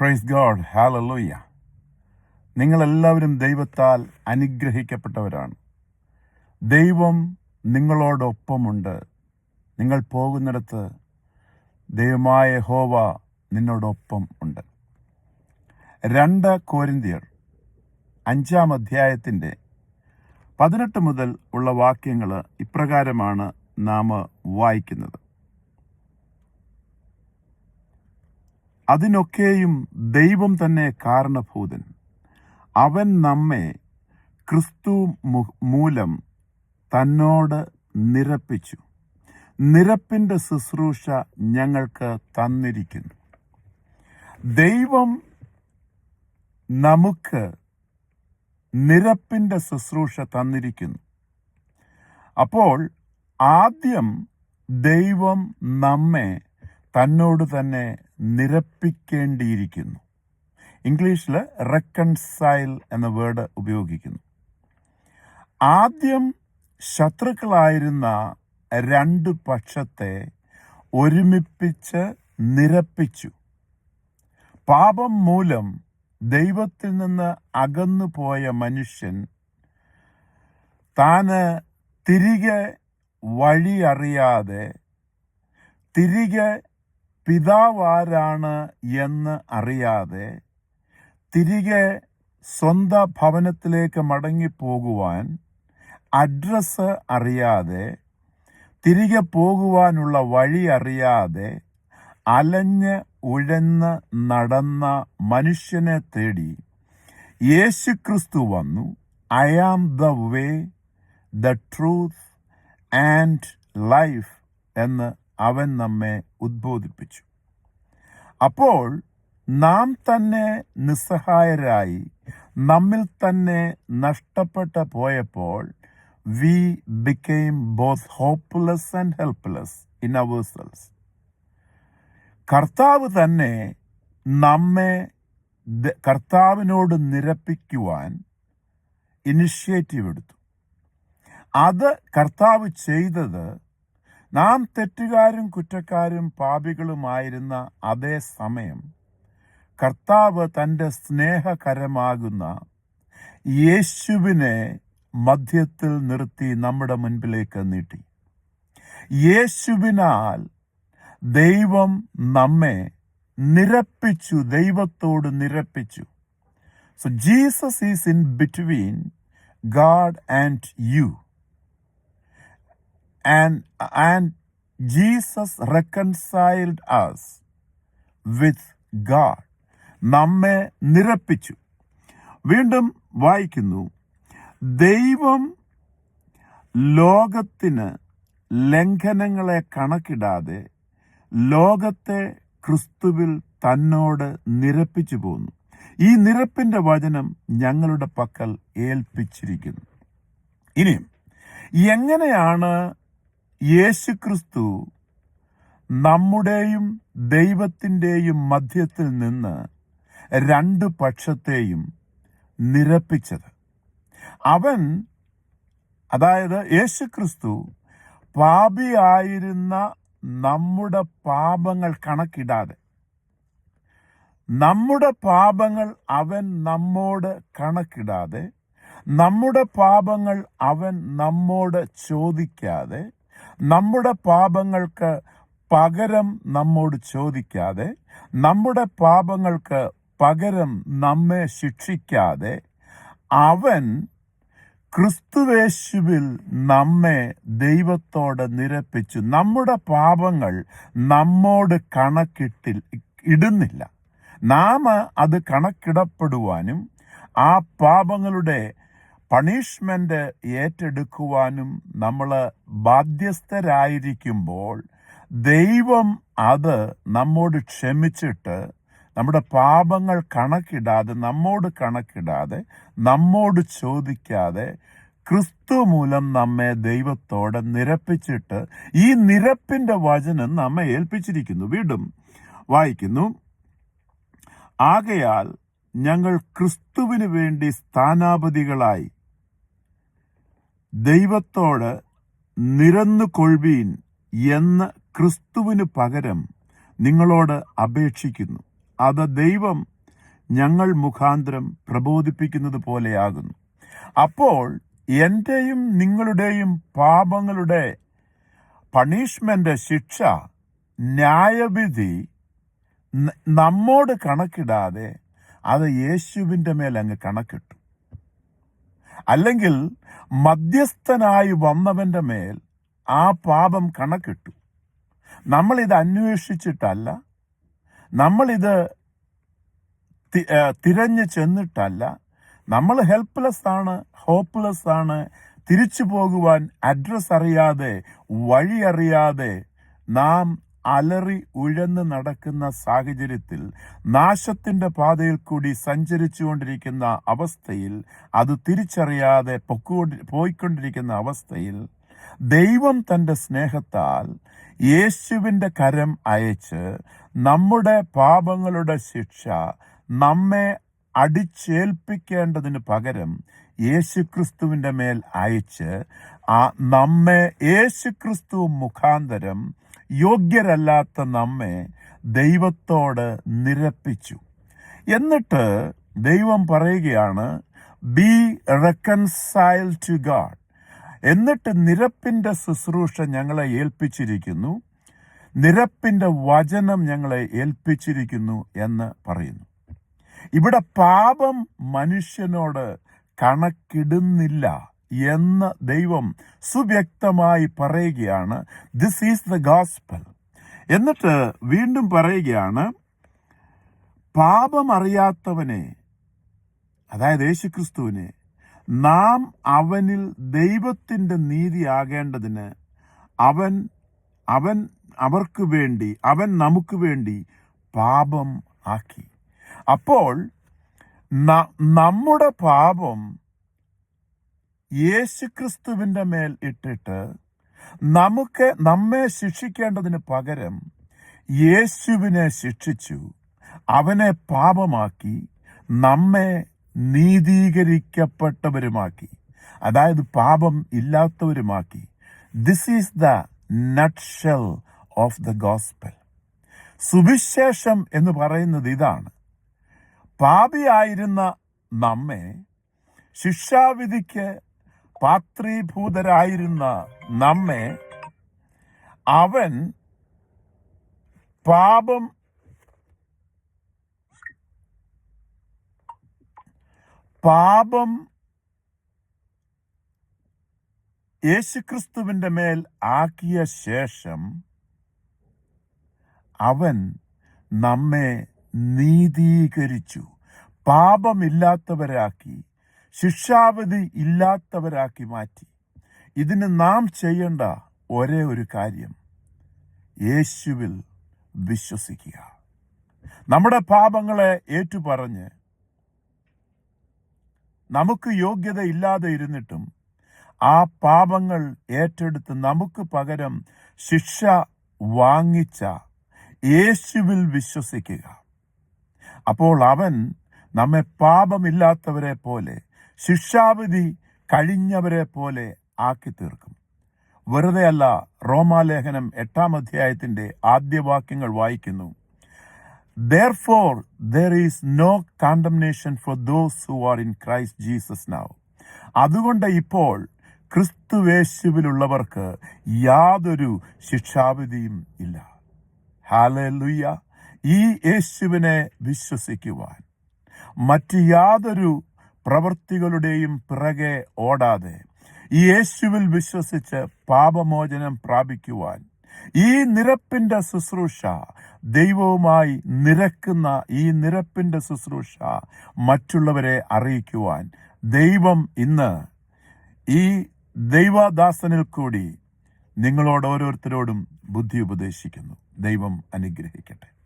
Praise God hallelujah നിങ്ങളെല്ലാവരും ദൈവത്താൽ അനുഗ്രഹിക്കപ്പെട്ടവരാണ്. ദൈവം നിങ്ങളോടൊപ്പമുണ്ട്. നിങ്ങൾ പോകുന്നിടത്ത് ദൈവമായ ഹോവ നിന്നോടൊപ്പം ഉണ്ട്. രണ്ട് കോരിന്തിയർ അഞ്ചാം അധ്യായത്തിന്റെ പതിനെട്ട് മുതൽ ഉള്ള വാക്യങ്ങൾ ഇപ്രകാരമാണ് നാം വായിക്കുന്നത്. അതിനൊക്കെയും ദൈവം തന്നെ കാരണഭൂതൻ. അവൻ നമ്മെ ക്രിസ്തു മൂലം തന്നോട് നിരപ്പിച്ചു. നിരപ്പിന്റെ ശുശ്രൂഷ ഞങ്ങൾക്ക് തന്നിരിക്കുന്നു. ദൈവം നമുക്ക് നിരപ്പിന്റെ ശുശ്രൂഷ തന്നിരിക്കുന്നു. അപ്പോൾ ആദ്യം ദൈവം നമ്മെ തന്നോട് തന്നെ നിരപ്പിക്കേണ്ടിയിരിക്കുന്നു. ഇംഗ്ലീഷിൽ റെക്കൺസൈൽ എന്ന വേർഡ് ഉപയോഗിക്കുന്നു. ആദ്യം ശത്രുക്കളായിരുന്ന രണ്ട് പക്ഷത്തെ ഒരുമിപ്പിച്ച് നിരപ്പിച്ചു. പാപം മൂലം ദൈവത്തിൽ നിന്ന് അകന്നു പോയ മനുഷ്യൻ താന് തിരികെ വഴിയറിയാതെ തിരികെ പിതാവാരാണ് എന്ന് അറിയാതെ തിരികെ സ്വന്ത ഭവനത്തിലേക്ക് മടങ്ങിപ്പോകുവാൻ അഡ്രസ്സ് അറിയാതെ തിരികെ പോകുവാനുള്ള വഴി അറിയാതെ അലഞ്ഞ് ഉഴന്ന് നടന്ന മനുഷ്യനെ തേടി യേശുക്രിസ്തു വന്നു. I am the way the truth and life എന്ന് അവൻ നമ്മെ ഉദ്ബോധിപ്പിച്ചു. അപ്പോൾ നാം തന്നെ നിസ്സഹായരായി നമ്മിൽ തന്നെ നഷ്ടപ്പെട്ട പോയപ്പോൾ we became both hopeless and helpless in ourselves കർത്താവ് തന്നെ നമ്മെ കർത്താവിനോട് നിരപ്പിക്കുവാൻ ഇനിഷ്യേറ്റീവ് എടുത്തു. അത് കർത്താവ് ചെയ്തത് നാം തെറ്റുകാരും കുറ്റക്കാരും പാപികളുമായിരുന്ന അതേ സമയം കർത്താവ് തന്റെ സ്നേഹകരമാകുന്ന യേശുവിനെ മധ്യത്തിൽ നിർത്തി നമ്മുടെ മുൻപിലേക്ക് നീട്ടി. യേശുവിനാൽ ദൈവം നമ്മെ നിരപ്പിച്ചു ദൈവത്തോട് നിരപ്പിച്ചു. So Jesus is in between God and you and and Jesus reconciled us with God നമ്മെ നിരപ്പിച്ചു. വീണ്ടും വായിക്കുന്നു. ദൈവം ലോകത്തിന് ലംഘനങ്ങളെ കണക്കിടാതെ ലോകത്തെ ക്രിസ്തുവിൽ തന്നോട് നിരപ്പിച്ചു പോന്നു. ഈ നിരപ്പിന്റെ വചനം ഞങ്ങളുടെ പക്കൽ ഏൽപ്പിച്ചിരിക്കുന്നു. ഇനിയും എങ്ങനെയാണ് യേശുക്രിസ്തു നമ്മുടെയും ദൈവത്തിന്റെയും മധ്യത്തിൽ നിന്ന് രണ്ട് പക്ഷത്തെയും നിരപ്പിച്ചത്. അവൻ അതായത് യേശുക്രിസ്തു പാപിയായിരുന്ന നമ്മുടെ പാപങ്ങൾ കണക്കിടാതെ നമ്മുടെ പാപങ്ങൾ അവൻ നമ്മോട് കണക്കിടാതെ നമ്മുടെ പാപങ്ങൾ അവൻ നമ്മോട് ചോദിക്കാതെ നമ്മുടെ പാപങ്ങൾക്ക് പകരം നമ്മോട് ചോദിക്കാതെ നമ്മുടെ പാപങ്ങൾക്ക് പകരം നമ്മെ ശിക്ഷിക്കാതെ അവൻ ക്രിസ്തുവേശുവിൽ നമ്മെ ദൈവത്തോട് നിരപ്പിച്ചു. നമ്മുടെ പാപങ്ങൾ നമ്മോട് കണക്കിട്ടിൽ ഇടുന്നില്ല. നാം അത് കണക്കിടപ്പെടുവാനും ആ പാപങ്ങളുടെ പണിഷ്മെന്റ് ഏറ്റെടുക്കുവാനും നമ്മൾ ബാധ്യസ്ഥരായിരിക്കുമ്പോൾ ദൈവം അത് നമ്മോട് ക്ഷമിച്ചിട്ട് നമ്മുടെ പാപങ്ങൾ കണക്കിടാതെ നമ്മോട് കണക്കിടാതെ നമ്മോട് ചോദിക്കാതെ ക്രിസ്തു മൂലം നമ്മെ ദൈവത്തോടെ നിരപ്പിച്ചിട്ട് ഈ നിരപ്പിന്റെ വചനം നമ്മെ ഏൽപ്പിച്ചിരിക്കുന്നു. വീണ്ടും വായിക്കുന്നു. ആകയാൽ ഞങ്ങൾ ക്രിസ്തുവിന് വേണ്ടി സ്ഥാനാപതികളായി ദൈവത്തോട് നിരന്നു കൊഴുവീൻ എന്ന് ക്രിസ്തുവിന് പകരം നിങ്ങളോട് അപേക്ഷിക്കുന്നു. അത് ദൈവം ഞങ്ങൾ മുഖാന്തരം പ്രബോധിപ്പിക്കുന്നത് പോലെയാകുന്നു. അപ്പോൾ എന്റെയും നിങ്ങളുടെയും പാപങ്ങളുടെ പണിഷ്മെന്റ് ശിക്ഷ ന്യായവിധി നമ്മോട് കണക്കിടാതെ അത് യേശുവിന്റെ മേൽ അങ്ങ് കണക്കിട്ടു. അല്ലെങ്കിൽ മധ്യസ്ഥനായി വന്നവന്റെ മേൽ ആ പാപം കണക്കിട്ടു. നമ്മളിത് അന്വേഷിച്ചിട്ടല്ല. നമ്മളിത് തിരഞ്ഞു ചെന്നിട്ടല്ല. നമ്മൾ ഹെൽപ്ലെസ് ആണ് ഹോപ്പ്ലെസ് ആണ്. തിരിച്ചു പോകുവാൻ അഡ്രസ് അറിയാതെ വഴി അറിയാതെ നാം അലറി ഉഴന്ന് നടക്കുന്ന സാഹചര്യത്തിൽ നാശത്തിന്റെ പാതയിൽ കൂടി സഞ്ചരിച്ചുകൊണ്ടിരിക്കുന്ന അവസ്ഥയിൽ അത് തിരിച്ചറിയാതെ പൊക്കോണ്ടി പോയിക്കൊണ്ടിരിക്കുന്ന അവസ്ഥയിൽ ദൈവം തന്റെ സ്നേഹത്താൽ യേശുവിന്റെ കരം അയച്ച് നമ്മുടെ പാപങ്ങളുടെ ശിക്ഷ നമ്മെ അടിച്ചേൽപ്പിക്കേണ്ടതിന് പകരം യേശുക്രിസ്തുവിന്റെ മേൽ അയച്ച് ആ നമ്മെ യേശുക്രിസ്തു മുഖാന്തരം യോഗ്യരല്ലാത്ത നമ്മെ ദൈവത്തോട് നിരപ്പിച്ചു. എന്നിട്ട് ദൈവം പറയുകയാണ് ബി റെക്കൺസൈൽ ടു ഗാഡ് എന്നിട്ട് നിരപ്പിന്റെ ശുശ്രൂഷ ഞങ്ങളെ ഏൽപ്പിച്ചിരിക്കുന്നു. നിരപ്പിന്റെ വചനം ഞങ്ങളെ ഏൽപ്പിച്ചിരിക്കുന്നു എന്ന് പറയുന്നു. ഇവിടെ പാപം മനുഷ്യനോട് കണക്കിടുന്നില്ല. എന്ന് ദൈവം സുവ്യക്തമായി പറയുകയാണ് ദിസ് ഈസ് ദ ഗാസ്പൽ എന്നിട്ട് വീണ്ടും പറയുകയാണ് പാപമറിയാത്തവനെ അതായത് യേശുക്രിസ്തുവിനെ നാം അവനിൽ ദൈവത്തിന്റെ നീതിയാകേണ്ടതിന് അവൻ അവൻ അവർക്ക് വേണ്ടി അവൻ നമുക്ക് വേണ്ടി പാപം ആക്കി. അപ്പോൾ നമ്മുടെ പാപം യേശുക്രിസ്തുവിന്റെ മേൽ ഇട്ടിട്ട് നമുക്ക് നമ്മെ ശിക്ഷിക്കേണ്ടതിന് പകരം യേശുവിനെ ശിക്ഷിച്ചു. അവനെ പാപമാക്കി നമ്മെ നീതീകരിക്കപ്പെട്ടവരുമാക്കി. അതായത് പാപം ഇല്ലാത്തവരുമാക്കി. This is the nutshell of the gospel സുവിശേഷം എന്ന് പറയുന്നത് ഇതാണ്. പാപിയായിരുന്ന നമ്മെ ശിക്ഷാവിധിക്ക് പാത്രീഭൂതരായിരുന്ന നമ്മെ അവൻ പാപം പാപം യേശുക്രിസ്തുവിന്റെ മേൽ ആക്കിയ ശേഷം അവൻ നമ്മെ നീതീകരിച്ചു. പാപമില്ലാത്തവരാക്കി ശിക്ഷാവിധി ഇല്ലാത്തവരാക്കി മാറ്റി. ഇതിന് നാം ചെയ്യേണ്ട ഒരേ ഒരു കാര്യം യേശുവിൽ വിശ്വസിക്കുക. നമ്മുടെ പാപങ്ങളെ ഏറ്റുപറഞ്ഞ് നമുക്ക് യോഗ്യത ഇല്ലാതെ ഇരുന്നിട്ടും ആ പാപങ്ങൾ ഏറ്റെടുത്ത് നമുക്ക് പകരം ശിക്ഷ വാങ്ങിച്ച യേശുവിൽ വിശ്വസിക്കുക. അപ്പോൾ അവൻ നമ്മെ പാപമില്ലാത്തവരെ പോലെ ശിക്ഷാവിധി കഴിഞ്ഞവരെ പോലെ ആക്കി തീർക്കും വെറുതെ അല്ല റോമാലേഖനം എട്ടാം അധ്യായത്തിന്റെ ആദ്യ വാക്യങ്ങൾ വായിക്കുന്നു. For there is no condemnation for those who are in Christ Jesus now അതുകൊണ്ട് ഇപ്പോൾ ക്രിസ്തുവേശുവിലുള്ളവർക്ക് യാതൊരു ശിക്ഷാവിധിയും ഇല്ല. ഹാലലുയ്യ ഈ യേശുവിനെ വിശ്വസിക്കുവാൻ മറ്റ് യാതൊരു പ്രവൃത്തികളുടെയും പിറകെ ഓടാതെ ഈ യേശുവിൽ വിശ്വസിച്ച് പാപമോചനം പ്രാപിക്കുവാൻ ഈ നിരപ്പിന്റെ ശുശ്രൂഷ ദൈവവുമായി നിരക്കുന്ന ഈ നിരപ്പിന്റെ ശുശ്രൂഷ മറ്റുള്ളവരെ അറിയിക്കുവാൻ ദൈവം ഇന്ന് ഈ ദൈവദാസനിൽ കൂടി നിങ്ങളോട് ഓരോരുത്തരോടും ബുദ്ധി ഉപദേശിക്കുന്നു. ദൈവം അനുഗ്രഹിക്കട്ടെ.